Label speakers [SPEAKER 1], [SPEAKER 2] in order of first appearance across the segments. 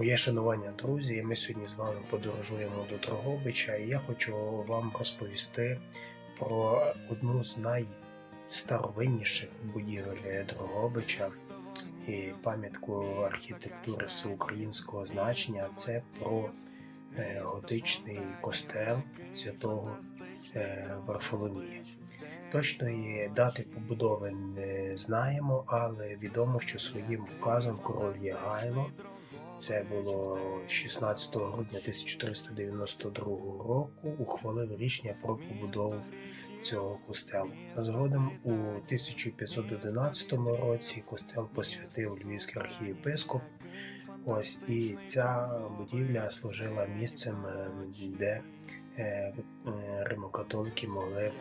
[SPEAKER 1] Моє шанування, друзі, ми сьогодні з вами подорожуємо до Дрогобича, і я хочу вам розповісти про одну з найстаровинніших будівель Дрогобича і пам'ятку архітектури всеукраїнського значення. Це про е, готичний костел святого е, Варфоломія. Точної дати побудови не знаємо, але відомо, що своїм указом король Ягайло це було 16 грудня 1392 року. Ухвалив рішення про побудову цього костелу. Згодом у 1511 році костел посвятив Львівський архієпископ. Ось і ця будівля служила місцем, е, де е, е, римокатолики могли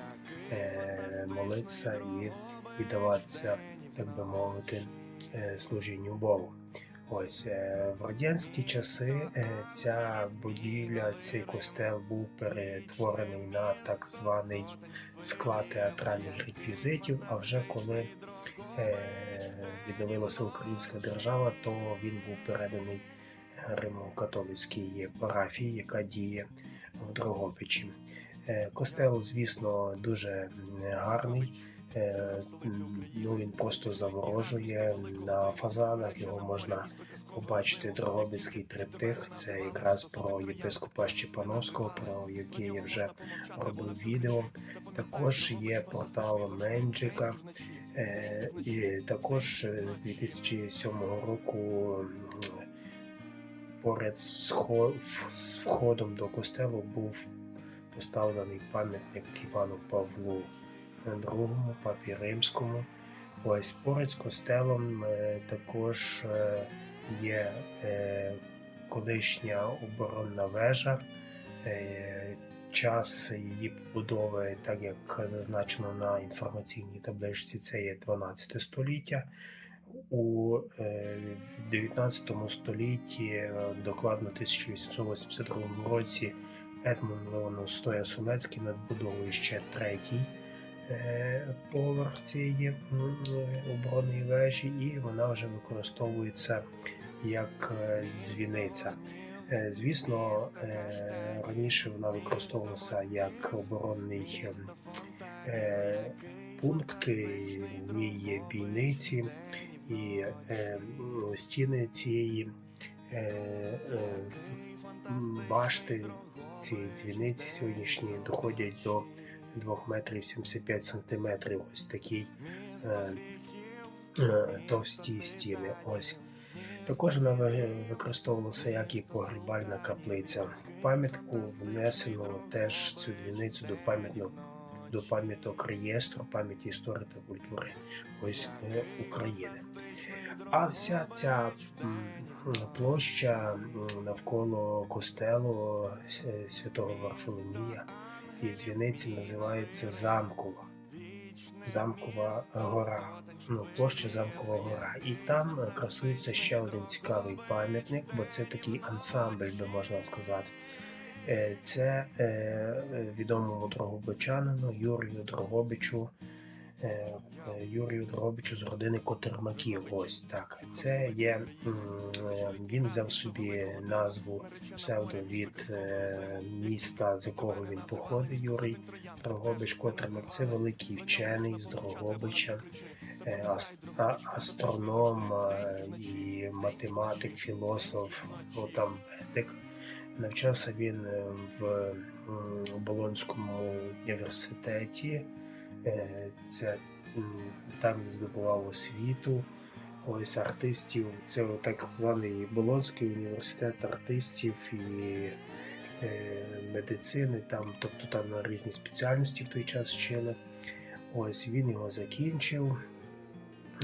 [SPEAKER 1] молитися і віддаватися, так би мовити, служінню Богу. Ось е, в радянські часи е, ця будівля, цей костел був перетворений на так званий склад театральних реквізитів. А вже коли е, відновилася українська держава, то він був переданий Римо-католицькій парафії, яка діє в Дрогобичі. Костел, звісно, дуже гарний. Е, Ну, він просто заворожує на фазадах. Його можна побачити Дрогобицький триптих. Це якраз про єпископа Щепановського, про який я вже робив відео. Також є портал Менджика. Е, І також е, з 2007 року поряд з входом до костелу був поставлений пам'ятник Івану Павлу II, папі Римському. Ось поряд з костелом е, також е, є е, колишня оборонна вежа. Час її побудови, так як зазначено на інформаційній табличці, це є 12 століття. У е, 19 столітті, докладно 1882 році, Едмон Леонов Стоя Солецький надбудовує ще третій поверх цієї е, оборонної вежі, і вона вже використовується як е, дзвіниця. Е, Звісно, е, раніше вона використовувалася як оборонний ем, е, пункт, в ній є бійниці, і е, стіни цієї е, е, башти, цієї дзвіниці сьогоднішні доходять до 2 метрів 75 сантиметрів. Ось такі е, е, товсті стіни. Ось. Також вона використовувалася як і погребальна каплиця. Пам'ятку внесено теж цю дзвіницю до пам'ятного до пам'яток реєстру пам'яті історії та культури ось е, України. А вся ця площа навколо костелу е, святого Варфоломія і дзвіниці називається Замкова. Замкова гора. Ну, площа Замкова гора. І там красується ще один цікавий пам'ятник, бо це такий ансамбль, би можна сказати. Е, Це е, відомому Дрогобичанину Юрію Дрогобичу. Е, е, Юрію Дрогобичу з родини Котермаків. Ось так. Це є е, він взяв собі назву псевдо від міста, з якого він походить, Юрій Дрогобич Котермак. Це великий вчений з Дрогобича, астроном і математик, філософ, ну там етик. Навчався він в Болонському університеті. Е, Це там він здобував освіту. Ось артистів. Це так званий Болонський університет артистів і е, медицини. Там, тобто там на різні спеціальності в той час вчили. Ось він його закінчив.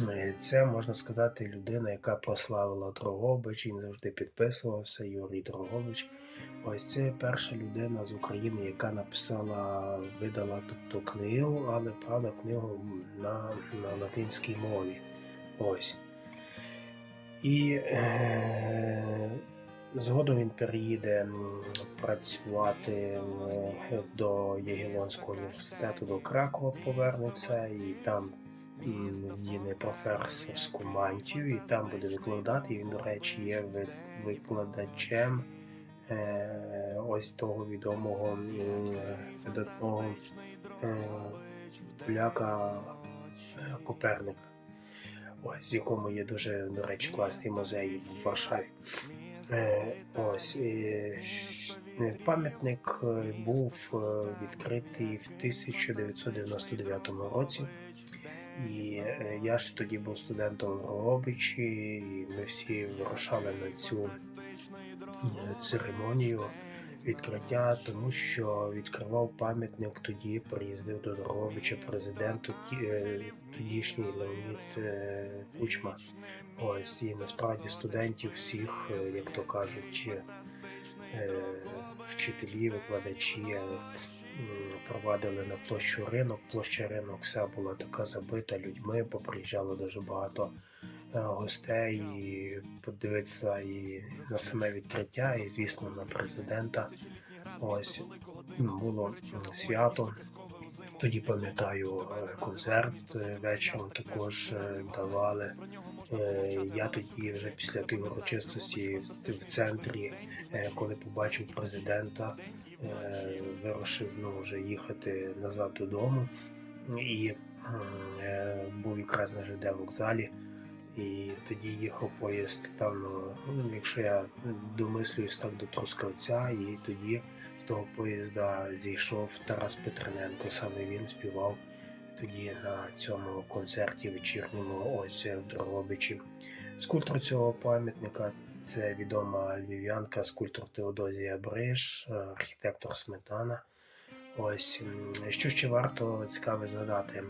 [SPEAKER 1] Е, Це можна сказати людина, яка прославила Дрогобич. Він завжди підписувався. Юрій Дрогобич. Ось це перша людина з України, яка написала, видала тобто книгу, але правда книгу на, на латинській мові. Ось. І е, згодом він переїде працювати до Ягелонського університету, до Кракова повернеться і там м, вдіне професорську мантію, і там буде викладати. Він, до речі, є викладачем е, ось того відомого е, видатного е, поляка е, Коперника. Ось, якому є дуже, до речі, класний музей в Варшаві. Е, ось е, пам'ятник був е, відкритий в 1999 році. І е, я ж тоді був студентом в Дрогобичі, і ми всі вирушали на цю е, церемонію відкриття, тому що відкривав пам'ятник тоді, приїздив до Дрогобича президент е, тодішній Леонід Кучма. Ось і насправді студентів всіх, як то кажуть, вчителі, викладачі провадили на площу ринок. Площа ринок вся була така забита людьми, поприїжджало дуже багато е, гостей і подивитися і на саме відкриття, і звісно на президента. Ось було свято. Тоді пам'ятаю е, концерт е, вечором також давали. Я тоді вже після тої урочистості в- центрі, коли побачив президента, вирушив ну, вже їхати назад додому. І е, був якраз на ЖД вокзалі. І тоді їхав поїзд, певно, ну, якщо я домислююсь так до Трускавця, і тоді з того поїзда зійшов Тарас Петрененко, саме він співав тоді на цьому концерті вечірньому ось в Дрогобичі. Скульптор цього пам'ятника це відома львів'янка, скульптор Теодозія Бриш, архітектор Сметана. Ось що ще варто цікаве згадати,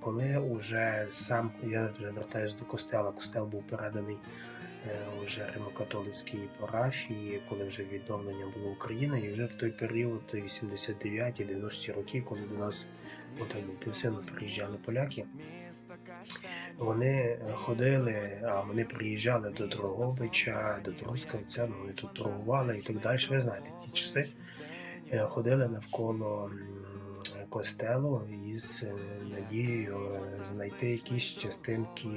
[SPEAKER 1] коли уже сам я вже звертаюся до костела, костел був переданий е, уже римокатолицькій парафії, коли вже відновлення було України, і вже в той період, 89-90 роки, коли до нас ну, так інтенсивно приїжджали поляки, вони ходили, а вони приїжджали до Дрогобича, до Трускавця, ну, вони тут торгували і так далі. Ви знаєте, ті часи е, ходили навколо костелу із е, надією е, знайти якісь частинки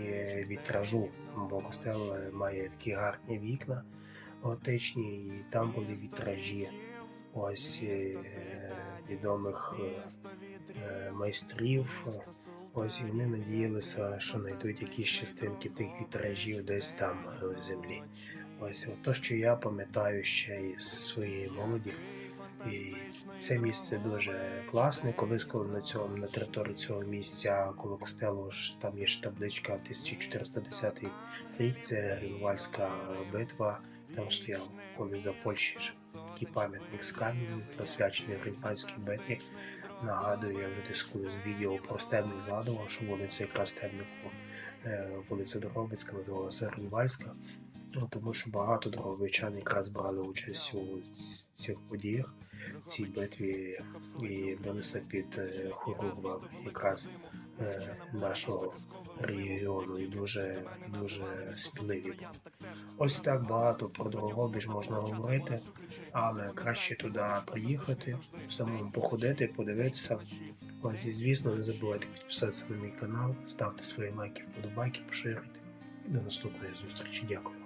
[SPEAKER 1] вітражу, бо костел е, має такі гарні вікна готичні, і там були вітражі ось е, відомих е, е, майстрів. Ось і вони надіялися, що знайдуть якісь частинки тих вітражів десь там е, в землі. Ось то, що я пам'ятаю ще із своєї молоді. І це місце дуже класне. Колись коли на цьому на території цього місця коло костелу ж там є ж табличка 1410 рік. Це Грінвальська битва. Там стояв, коли за Польщі ж такий пам'ятник з камінь, присвячений Грінвальській битві. Нагадую, я вже десь з відео про стебник згадував, що вулиця якраз стебнику, е, вулиця Доробицька називалася Рівальська, Ну, тому що багато дороговичан якраз брали участь у цих подіях, цій битві і билися під хорубом якраз е, нашого регіону і дуже дуже сміливі. Ось так багато про Дрогобич можна говорити, але краще туди приїхати, самому походити, подивитися. Ось і звісно, не забувайте підписатися на мій канал, ставте свої лайки, вподобайки, поширити. І до наступної зустрічі. Дякую.